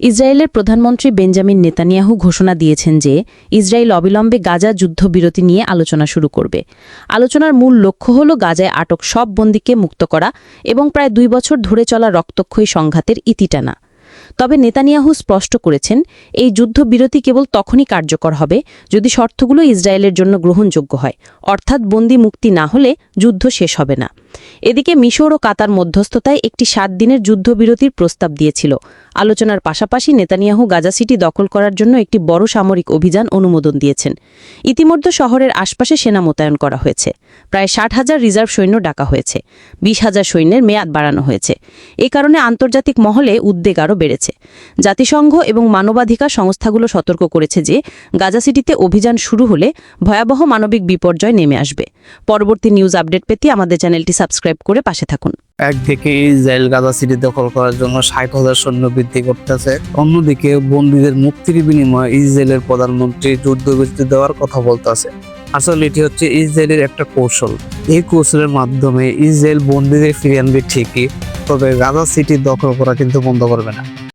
ইসরায়েলের প্রধানমন্ত্রী Benjamin Netanyahu ঘোষণা দিয়েছেন যে ইসরায়েল অবিলম্বে গাজা যুদ্ধবিরতি নিয়ে আলোচনা শুরু করবে। আলোচনার মূল লক্ষ্য হল গাজায় আটক সব বন্দীকে মুক্ত করা এবং প্রায় দুই বছর ধরে চলা রক্তক্ষয়ী সংঘাতের ইতি টানা। তবে নেতানিয়াহু স্পষ্ট করেছেন, এই যুদ্ধবিরতি কেবল তখনই কার্যকর হবে যদি শর্তগুলো ইসরায়েলের জন্য গ্রহণযোগ্য হয়। অর্থাৎ বন্দি মুক্তি না হলে যুদ্ধ শেষ হবে না। এদিকে মিশর ও কাতার মধ্যস্থতায় একটি সাত দিনের যুদ্ধবিরতির প্রস্তাব দিয়েছিল। আলোচনার পাশাপাশি নেতানিয়াহু গাজা সিটি দখল করার জন্য একটি বড় সামরিক অভিযান অনুমোদন দিয়েছেন। ইতিমধ্যে শহরের আশপাশে সেনা মোতায়েন করা হয়েছে। প্রায় ষাট হাজার রিজার্ভ সৈন্য ডাকা হয়েছে। বিশ হাজার সৈন্যের মেয়াদ বাড়ানো হয়েছে। এ কারণে আন্তর্জাতিক মহলে উদ্বেগ আরও বেড়েছে। জাতিসংঘ এবং মানবাধিকার সংস্থাগুলো সতর্ক করেছে যে গাজা সিটিতে অভিযান শুরু হলে ভয়াবহ মানবিক বিপর্যয় নেমে আসবে। পরবর্তী নিউজ আপডেট পেতে আমাদের চ্যানেলটি সাবস্ক্রাইব করে পাশে থাকুন। একদিকে ইসরায়েল গাজা সিটি দখল করার জন্য ষাট হাজার সৈন্য বৃদ্ধি করতেছে। অন্যদিকে বন্দীদের মুক্তির বিনিময়ে ইসরায়েলের প্রধানমন্ত্রী যুদ্ধবিরতি দেওয়ার কথা বলতেছে। আসলে এটি হচ্ছে ইসরায়েলের একটা কৌশল। এই কৌশলের মাধ্যমে ইসরায়েল বন্দীদের ফিরিয়ে আনবে ঠিকই, তবে গাজা সিটি দখল করা কিন্তু বন্ধ করবে না।